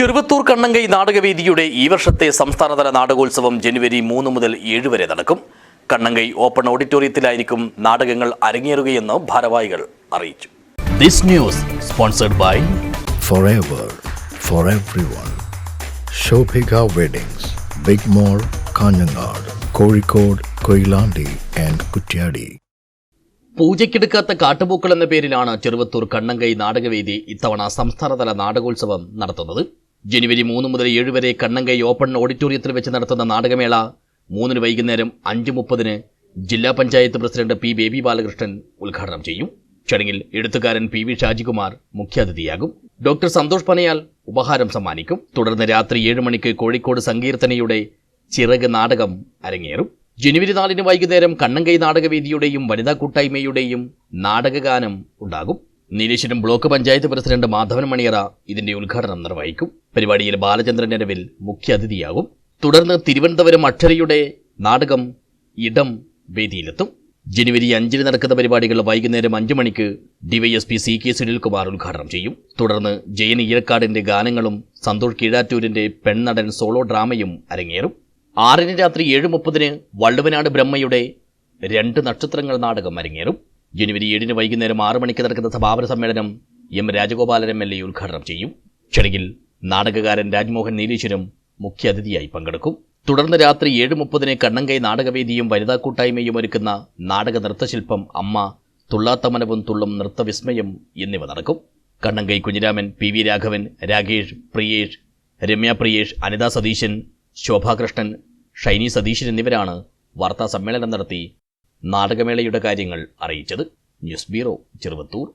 ചെറുവത്തൂർ കണ്ണങ്കൈ നാടകവേദിയുടെ ഈ വർഷത്തെ സംസ്ഥാനതല നാടകോത്സവം ജനുവരി മൂന്ന് മുതൽ ഏഴ് വരെ നടക്കും. കണ്ണങ്കൈ ഓപ്പൺ ഓഡിറ്റോറിയത്തിലായിരിക്കും നാടകങ്ങൾ അരങ്ങേറുകയെന്ന് ഭാരവാഹികൾ അറിയിച്ചു. This news sponsored by forever for everyone. Shobhika Weddings, Big mall Kanhangad Kozhikode Koilandi and Kuttiadi പൂജയ്ക്കെടുക്കാത്ത കാട്ടുപൂക്കൾ എന്ന പേരിലാണ് ചെറുവത്തൂർ കണ്ണങ്കൈ നാടകവേദി ഇത്തവണ സംസ്ഥാനതല നാടകോത്സവം നടത്തുന്നത്. ജനുവരി മൂന്ന് മുതൽ ഏഴ് വരെ കണ്ണങ്കൈ ഓപ്പൺ ഓഡിറ്റോറിയത്തിൽ വെച്ച് നടത്തുന്ന നാടകമേള മൂന്നിന് വൈകുന്നേരം അഞ്ച് മുപ്പതിന് ജില്ലാ പഞ്ചായത്ത് പ്രസിഡന്റ് പി ബേബി ബാലകൃഷ്ണൻ ഉദ്ഘാടനം ചെയ്യും. ചടങ്ങിൽ എഴുത്തുകാരൻ പി വി ഷാജികുമാർ മുഖ്യാതിഥിയാകും. ഡോക്ടർ സന്തോഷ് പനയാൽ ഉപഹാരം സമ്മാനിക്കും. തുടർന്ന് രാത്രി ഏഴ് മണിക്ക് കോഴിക്കോട് സങ്കീർത്തനയുടെ ചിറക് നാടകം അരങ്ങേറും. ജനുവരി നാലിന് വൈകുന്നേരം കണ്ണങ്കൈ നാടകവേദിയുടെയും വനിതാ കൂട്ടായ്മയുടെയും നാടകഗാനം ഉണ്ടാകും. നീലേശ്വരം ബ്ലോക്ക് പഞ്ചായത്ത് പ്രസിഡന്റ് മാധവൻ മണിയറ ഇതിന്റെ ഉദ്ഘാടനം നിർവഹിക്കും. പരിപാടിയിൽ ബാലചന്ദ്രൻ നിലവിൽ മുഖ്യാതിഥിയാകും തുടർന്ന് തിരുവനന്തപുരം അക്ഷരയുടെ നാടകം ഇടം വേദിയിലെത്തും. ജനുവരി അഞ്ചിന് നടക്കുന്ന പരിപാടികൾ വൈകുന്നേരം അഞ്ചു മണിക്ക് ഡിവൈഎസ്പി സി കെ സുനിൽകുമാർ ഉദ്ഘാടനം ചെയ്യും. തുടർന്ന് ജയൻ ഈഴക്കാടിന്റെ ഗാനങ്ങളും സന്തോഷ് കീഴാറ്റൂരിന്റെ പെൺനടൻ സോളോ ഡ്രാമയും അരങ്ങേറും. ആറിന് രാത്രി ഏഴ് മുപ്പതിന് വള്ളുവനാട് ബ്രഹ്മയുടെ രണ്ട് നക്ഷത്രങ്ങൾ നാടകം അരങ്ങേറും. ജനുവരി ഏഴിന് വൈകുന്നേരം ആറ് മണിക്ക് നടക്കുന്ന സമാപന സമ്മേളനം M Rajagopalan M L A ഉദ്ഘാടനം ചെയ്യും. ചടങ്ങിൽ നാടകകാരൻ രാജ്മോഹൻ നീലേശ്വരം മുഖ്യാതിഥിയായി പങ്കെടുക്കും. തുടർന്ന് രാത്രി ഏഴ് മുപ്പതിന് കണ്ണങ്കൈ നാടകവേദിയും വനിതാ കൂട്ടായ്മയും ഒരുക്കുന്ന നാടക നൃത്തശില്പം അമ്മ തുള്ളാത്തമനവും തുള്ളും നൃത്തവിസ്മയം എന്നിവ നടക്കും. കണ്ണങ്കൈ കുഞ്ഞിരാമൻ പി വി രാഘവൻ രാകേഷ് പ്രിയേഷ് രമ്യ പ്രിയേഷ് അനിത സതീശൻ ശോഭാകൃഷ്ണൻ ഷൈനി സതീശൻ എന്നിവരാണ് വാർത്താ സമ്മേളനം നടത്തി നാടകമേളയുടെ കാര്യങ്ങൾ അറിയിച്ചത് ന്യൂസ് ബ്യൂറോ ചെറുവത്തൂർ.